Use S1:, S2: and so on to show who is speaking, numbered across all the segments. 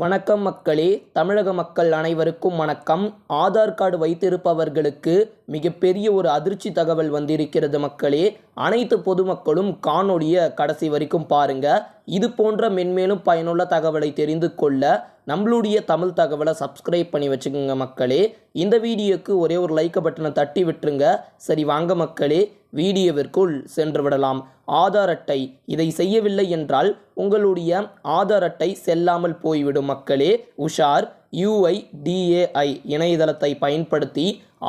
S1: வணக்கம் மக்களே தமிழக மக்கள் அனைவருக்கும் வணக்கம். ஆதார் கார்டு வைத்திருப்பவர்களுக்கு மிகப்பெரிய ஒரு அதிர்ச்சி தகவல் வந்திருக்கிறது மக்களே. அனைத்து பொதுமக்களும் காணொளியை கடைசி வரைக்கும் பாருங்க. இது போன்ற மென்மேலும் பயனுள்ள தகவலை தெரிந்து கொள்ள நம்மளுடைய தமிழ் தகவலை சப்ஸ்கிரைப் பண்ணி வச்சுக்கோங்க மக்களே. இந்த வீடியோக்கு ஒரே ஒரு லைக் பட்டனை தட்டி விட்டுருங்க. சரி வாங்க மக்களே. வீடியோவிற்குள் சென்று விடலாம். ஆதார் அட்டை இதை செய்யவில்லை என்றால் உங்களுடைய ஆதார் அட்டை செல்லாமல் போய்விடும் மக்களே. உஷார் யுஐடிஏஐ இணையதளத்தை பயன்படுத்தி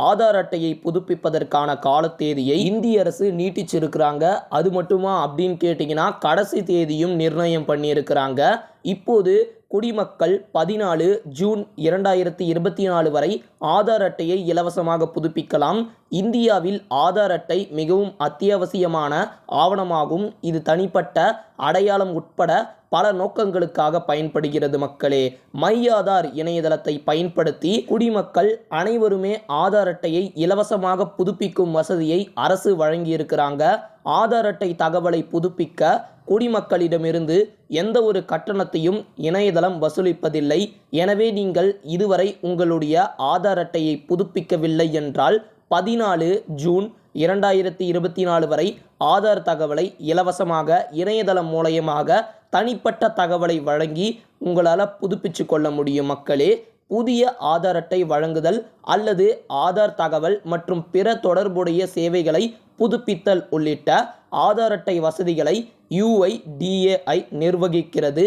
S1: ஆதார் அட்டையை புதுப்பிப்பதற்கான காலத்தேதியை இந்திய அரசு நீட்டிச்சிருக்கிறாங்க. அது மட்டுமா அப்படின்னு கேட்டிங்கன்னா கடைசி தேதியும் நிர்ணயம் பண்ணியிருக்கிறாங்க. இப்போது குடிமக்கள் பதினாலு ஜூன் இரண்டாயிரத்தி இருபத்தி நாலு வரை ஆதார் அட்டையை இலவசமாக புதுப்பிக்கலாம். இந்தியாவில் ஆதார் அட்டை மிகவும் அத்தியாவசியமான ஆவணமாகும். இது தனிப்பட்ட அடையாளம் உட்பட பல நோக்கங்களுக்காக பயன்படுகிறது மக்களே. மை ஆதார் இணையதளத்தை பயன்படுத்தி குடிமக்கள் அனைவருமே ஆதார் அட்டையை இலவசமாக புதுப்பிக்கும் வசதியை அரசு வழங்கியிருக்கிறாங்க. ஆதார் அட்டை தகவலை புதுப்பிக்க குடிமக்களிடமிருந்து எந்த ஒரு கட்டணத்தையும் இணையதளம் வசூலிப்பதில்லை. எனவே நீங்கள் இதுவரை உங்களுடைய ஆதார் அட்டையை புதுப்பிக்கவில்லை என்றால் பதினாலு ஜூன் இரண்டாயிரத்தி இருபத்தி நாலு வரை ஆதார் தகவலை இலவசமாக இணையதளம் மூலயமாக தனிப்பட்ட தகவலை வழங்கி உங்களால் புதுப்பிச்சு கொள்ள முடியும் மக்களே. புதிய ஆதார் அட்டை வழங்குதல் அல்லது ஆதார் தகவல் மற்றும் பிற தொடர்புடைய சேவைகளை புதுப்பித்தல் உள்ளிட்ட ஆதார் அட்டை வசதிகளை யுஐடிஏஐ நிர்வகிக்கிறது.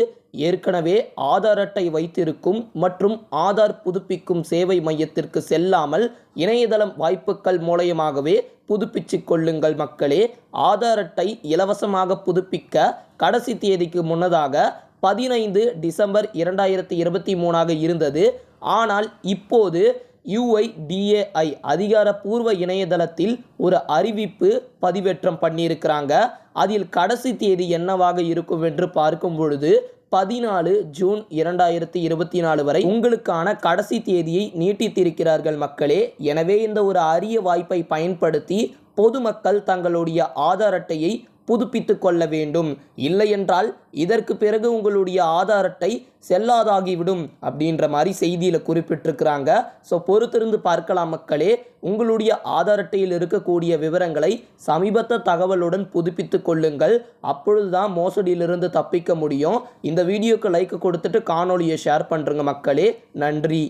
S1: ஏற்கனவே ஆதார் அட்டை வைத்திருக்கும் மற்றும் ஆதார் புதுப்பிக்கும் சேவை மையத்திற்கு செல்லாமல் இணையதளம் வாய்ப்புகள் மூலயமாகவே புதுப்பிச்சு கொள்ளுங்கள் மக்களே. ஆதார் அட்டை இலவசமாக புதுப்பிக்க கடைசி தேதிக்கு முன்னதாக பதினைந்து டிசம்பர் இரண்டாயிரத்தி இருபத்தி மூணாக இருந்தது. ஆனால் இப்போது யுஐடிஏஐ அதிகாரப்பூர்வ இணையதளத்தில் ஒரு அறிவிப்பு பதிவேற்றம் பண்ணியிருக்கிறாங்க. அதில் கடைசி தேதி என்னவாக இருக்கும் என்று பார்க்கும் பொழுது பதினாலு ஜூன் இரண்டாயிரத்தி இருபத்தி நாலு வரை உங்களுக்கான கடைசி தேதியை நீட்டித்திருக்கிறார்கள் மக்களே. எனவே இந்த ஒரு அரிய வாய்ப்பை பயன்படுத்தி பொதுமக்கள் தங்களுடைய ஆதார் அட்டையை புதுப்பித்து கொள்ள வேண்டும். இல்லையென்றால் இதற்கு பிறகு உங்களுடைய ஆதார் அட்டை செல்லாதாகிவிடும் அப்படின்ற மாதிரி செய்தியில் குறிப்பிட்டிருக்கிறாங்க. ஸோ பொறுத்திருந்து பார்க்கலாம் மக்களே உங்களுடைய ஆதார் அட்டையில் இருக்கக்கூடிய விவரங்களை சமீபத்த தகவலுடன் புதுப்பித்து கொள்ளுங்கள். அப்பொழுதுதான் மோசடியிலிருந்து தப்பிக்க முடியும். இந்த வீடியோக்கு லைக் கொடுத்துட்டு காணொலியை ஷேர் பண்ணுறங்க மக்களே. நன்றி.